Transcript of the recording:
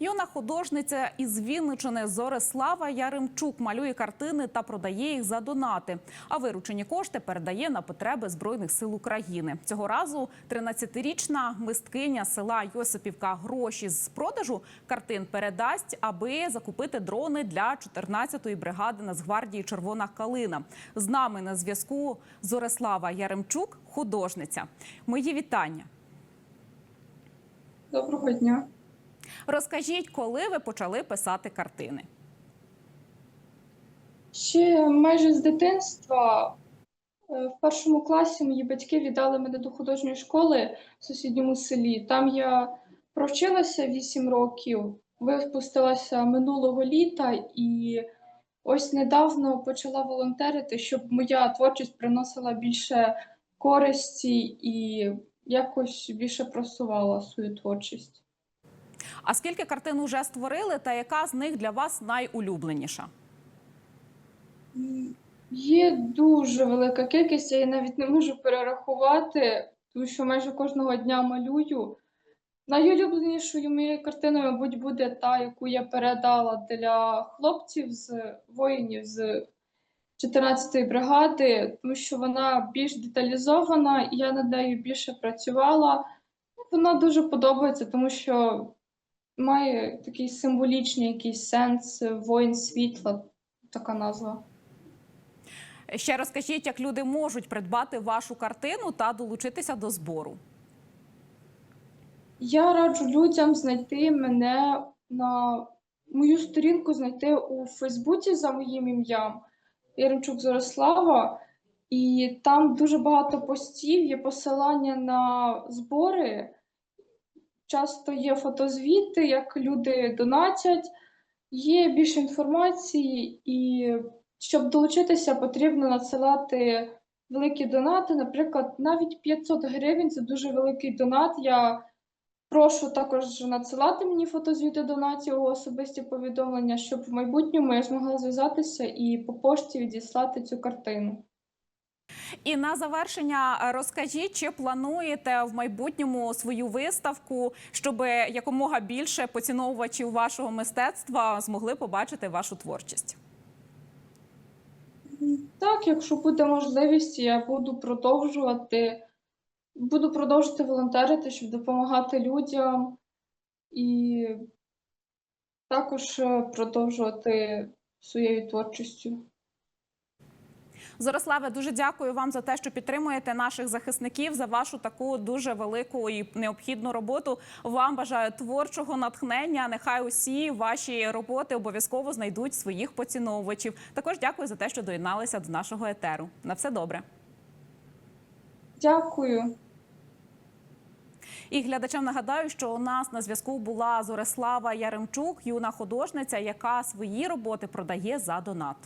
Юна художниця із Вінничини Зорислава Яремчук малює картини та продає їх за донати. А виручені кошти передає на потреби збройних сил України. Цього разу 13-річна мисткиня села Йосипівка гроші з продажу картин передасть, аби закупити дрони для 14-ї бригади Нацгвардії Червона калина. З нами на зв'язку Зорислава Яремчук, художниця. Мої вітання. Доброго дня. Розкажіть, коли ви почали писати картини? Ще майже з дитинства е, в першому класі мої батьки віддали мене до художньої школи в сусідньому селі. Там я провчилася 8 років, випустилася минулого літа і ось недавно почала волонтерити, щоб моя творчість приносила більше користі і якось більше просувала свою творчість. А скільки картин уже створили, та яка з них для вас найулюбленіша? Є дуже велика кількість, я навіть не можу перерахувати, тому що майже кожного дня малюю. Найулюбленішою моєю картиною, мабуть, буде та, яку я передала для хлопців з воїнів з 14-ї бригади, тому що вона більш деталізована, і я над нею більше працювала. Вона дуже подобається, тому що має такий символічний якийсь сенс воїн світла, така назва. Ще розкажіть, як люди можуть придбати вашу картину та долучитися до збору. Я раджу людям знайти мене на мою сторінку знайти у Фейсбуці за моїм ім'ям Яремчук Зорислава, і там дуже багато постів, є посилання на збори. Часто є фотозвіти, як люди донатять, є більше інформації, і щоб долучитися, потрібно надсилати великі донати. Наприклад, навіть 500 гривень це дуже великий донат. Я Прошу також надсилати мені фотозвіти донатів у особисті повідомлення, щоб в майбутньому я змогла зв'язатися і по пошті відіслати цю картину. І на завершення е, розкажіть, чи плануєте в майбутньому свою виставку, щоб якомога більше поціновувачів вашого мистецтва змогли побачити вашу творчість? Так, якщо буде можливість, я буду продовжувати, буду продовжувати волонтерити, щоб допомагати людям і також е, продовжувати своєю творчістю. Зориславе, дуже дякую вам за те, що підтримуєте наших захисників за вашу таку дуже велику і необхідну роботу. Вам бажаю творчого натхнення. Нехай усі ваші роботи обов'язково знайдуть своїх поціновувачів. Також дякую за те, що доєдналися до нашого етеру. На все добре. Дякую. І глядачам нагадаю, що у нас на зв'язку була Зорислава Яремчук, юна художниця, яка свої роботи продає за донат.